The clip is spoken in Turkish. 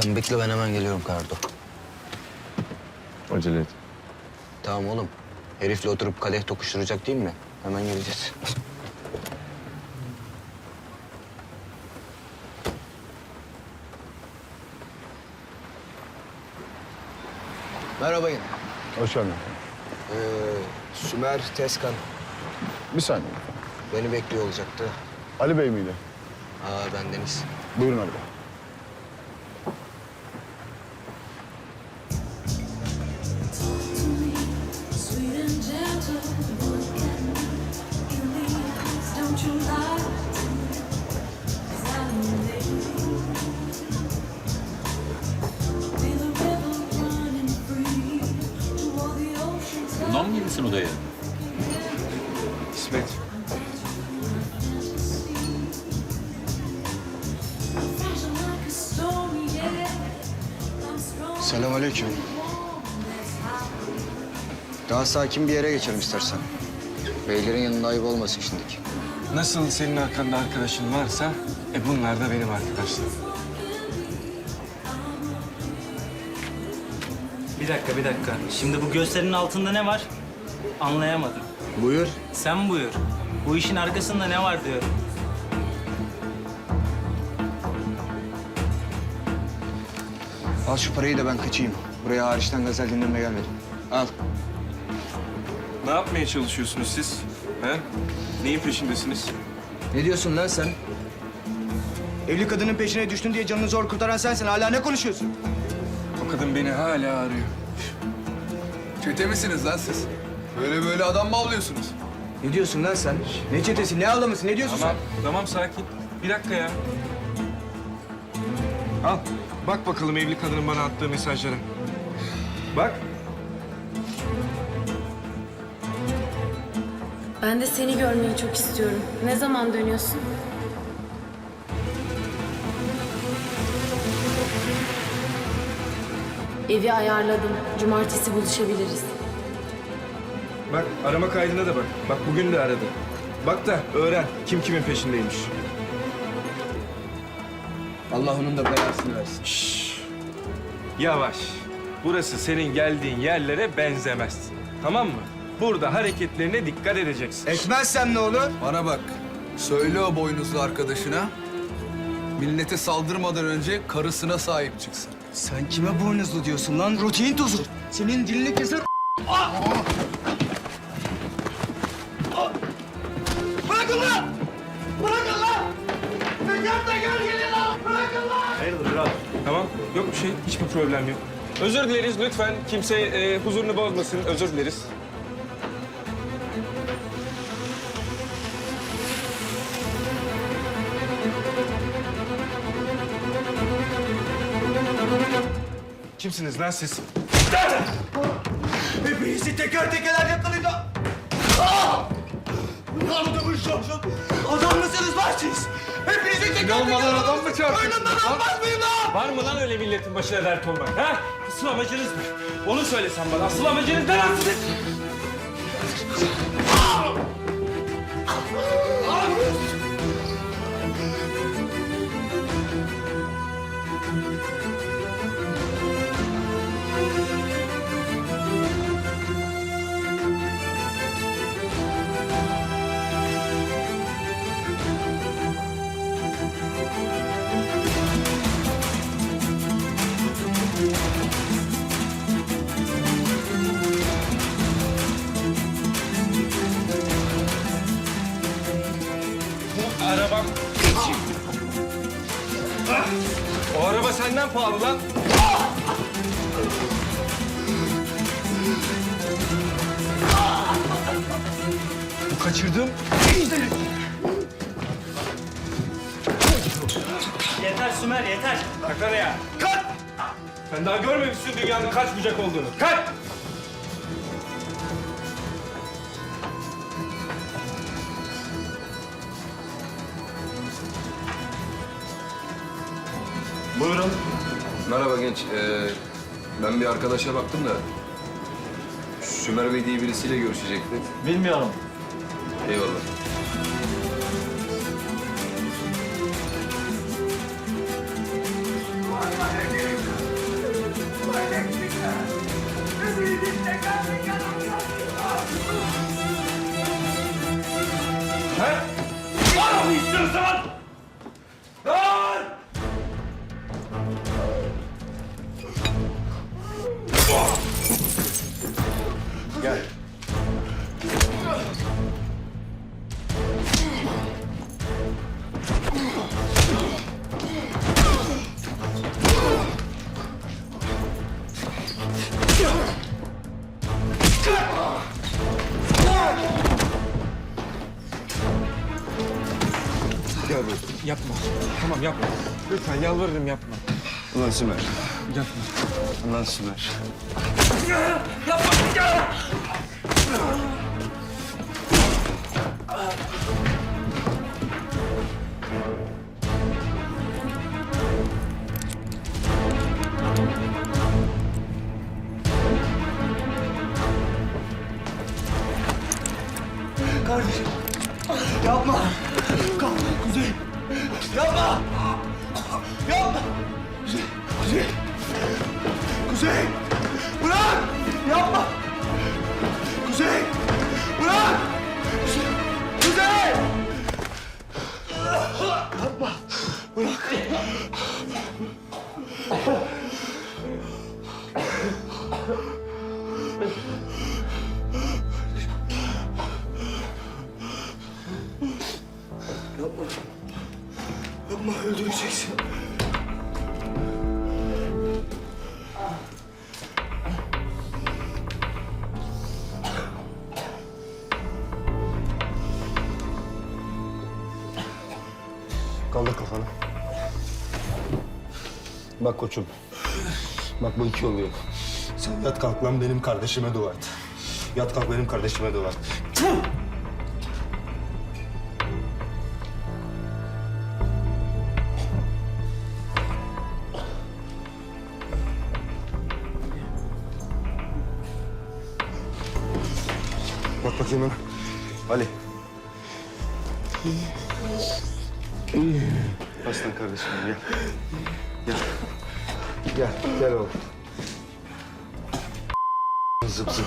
Sen bekle ben hemen geliyorum Kardo. Acele et. Tamam oğlum. Herifle oturup kadeh tokuşturacak değil mi? Hemen geleceğiz. Merhaba yine. Hoş geldin. Ee, Sümer Teskan Bir saniye. beni bekliyor olacaktı. Ali Bey miydi? Aa ben Deniz. Buyurun Ali Bey. Odaya? İsmet. Selamünaleyküm. Daha sakin bir yere geçelim istersen. Beylerin yanında ayıp olmasın şimdiki. Nasıl senin arkanda arkadaşın varsa, e bunlar da benim arkadaşlarım. Bir dakika, bir dakika. Şimdi bu gösterinin altında ne var? Anlayamadım. Buyur. Sen buyur. Bu işin arkasında ne var diyorum. Al şu parayı da ben kaçayım. Buraya hariçten gazel dinlemeye gelmedim. Al. Ne yapmaya çalışıyorsunuz siz? He? Neyin peşindesiniz? Ne diyorsun lan sen? Evli kadının peşine düştün diye canını zor kurtaran sensin. Hala ne konuşuyorsun? O kadın beni hala arıyor. Çete misiniz lan siz? Böyle böyle adam mı avlıyorsunuz? Ne diyorsun lan sen? Ne çetesi, ne ağlaması, ne diyorsun Tamam, tamam sakin. Bir dakika ya. Al, bak bakalım evli kadının bana attığı mesajlara. Bak. Ben de seni görmeyi çok istiyorum. Ne zaman dönüyorsun? Evi ayarladım. Cumartesi buluşabiliriz. Bak arama kaydına da bak. Bak bugün de aradı. Bak da öğren kim kimin peşindeymiş. Allah onun da belasını versin. Yavaş. Burası senin geldiğin yerlere benzemez. Tamam mı? Burada hareketlerine dikkat edeceksin. Etmezsem ne olur? Bana bak. Söyle o boynuzlu arkadaşına. Millete saldırmadan önce karısına sahip çıksın. Sen kime boynuzlu diyorsun lan? Rutin tozu. Senin dilini keser. Bırakın Yok bir şey. Hiçbir problem yok. Özür dileriz lütfen. Kimse e, huzurunu bozmasın. Özür dileriz. Kimsiniz lan siz? Hepinizi teker teker yakalayın lan! Ah! Anlamış çocuğum. Adam mısınız lan siz? Hepinizi teker teker olmadan adam mı çarptın? Önümden almaz mıyım lan? Var mı lan öyle milletin başına dert olmak? Ha? Asıl amacınız ne? Onu söylesen bana. Asıl amacınız ne lan sizin? Pahalı lan. Bu kaçırdığım Yeter Sümer, yeter. Kalk araya. Kalk! Sen daha görmemişsin dünyanın kaç bucak olduğunu. Kalk! Merhaba genç. Ee, ben bir arkadaşa baktım da... Sümer Bey diye birisiyle görüşecekti. Bilmiyorum. Eyvallah. He? Var mı istiyorsan? Yapma. Tamam yapma. Lütfen yalvarırım yapma. Ulan Sümer. Yapma. Ulan Sümer. Kardeşim. Yapma. Kuzey. Kuzey. Kuzey. Bırak. Yapma. Kuzey. Bırak. Kuzey. Kuzey. Yapma. Yapma öldüreceksin. Kaldır kafanı. Bak koçum. Bak bu iki yol yok. Sen yat kalk lan benim kardeşime dua et. Yat kalk benim kardeşime dua et. Bakayım bana. Ali. Aslan kardeşim gel. Gel. Gel, gel oğlum. Zıp zıp.